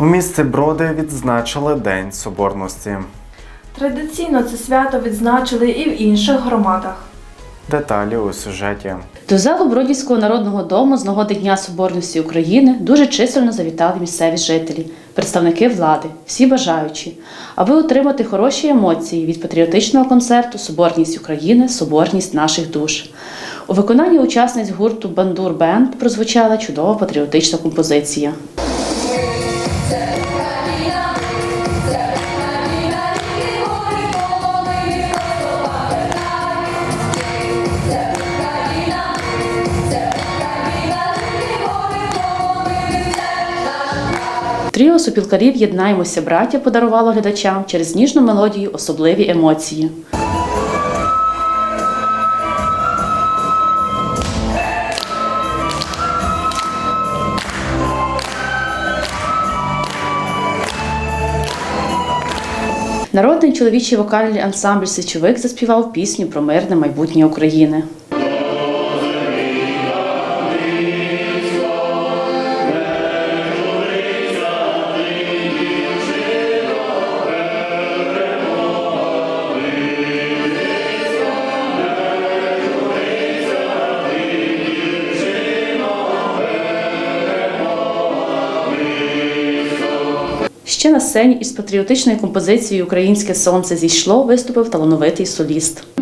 У місті Броди відзначили День Соборності. Традиційно це свято відзначили і в інших громадах. Деталі у сюжеті. До залу Бродівського народного дому з нагоди Дня Соборності України дуже чисельно завітали місцеві жителі, представники влади, всі бажаючі, аби отримати хороші емоції від патріотичного концерту Соборність України, соборність наших душ. У виконанні учасниць гурту Бандур Бенд прозвучала чудова патріотична композиція. Тріо супілкарів Єднаємося, браття подарувало глядачам через ніжну мелодію особливі емоції. Народний чоловічий вокальний ансамбль Сичовик заспівав пісню про мирне майбутнє України. Ще на сцені із патріотичною композицією Українське сонце зійшло виступив талановитий соліст.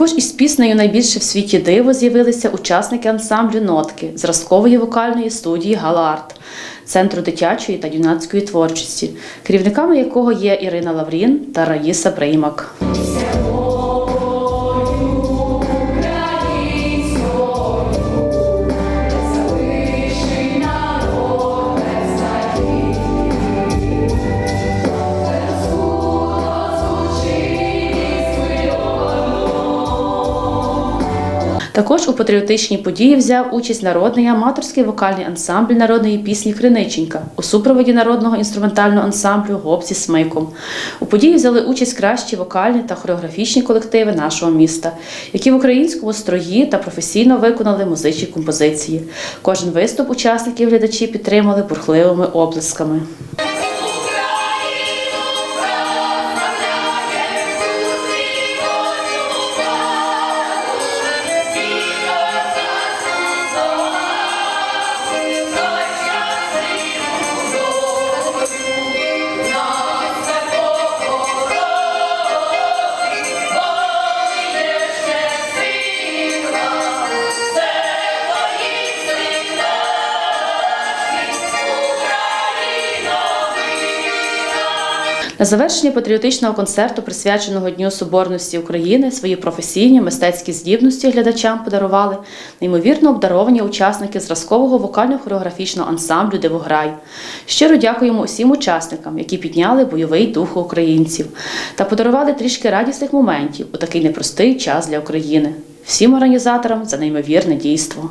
Також із піснею найбільше в світі диво з'явилися учасники ансамблю Нотки зразкової вокальної студії Галарт, центру дитячої та юнацької творчості, керівниками якого є Ірина Лаврін та Раїса Бреймак. Також у патріотичній події взяв участь народний аматорський вокальний ансамбль народної пісні Криниченька у супроводі народного інструментального ансамблю Гоп зі смиком. У події взяли участь кращі вокальні та хореографічні колективи нашого міста, які в українському строї та професійно виконали музичні композиції. Кожен виступ учасників глядачі підтримали бурхливими оплесками. На завершення патріотичного концерту, присвяченого Дню Соборності України, свої професійні мистецькі здібності глядачам подарували неймовірно обдаровані учасники зразкового вокально-хореографічного ансамблю Дивограй. Щиро дякуємо усім учасникам, які підняли бойовий дух українців та подарували трішки радісних моментів у такий непростий час для України. Всім організаторам за неймовірне дійство.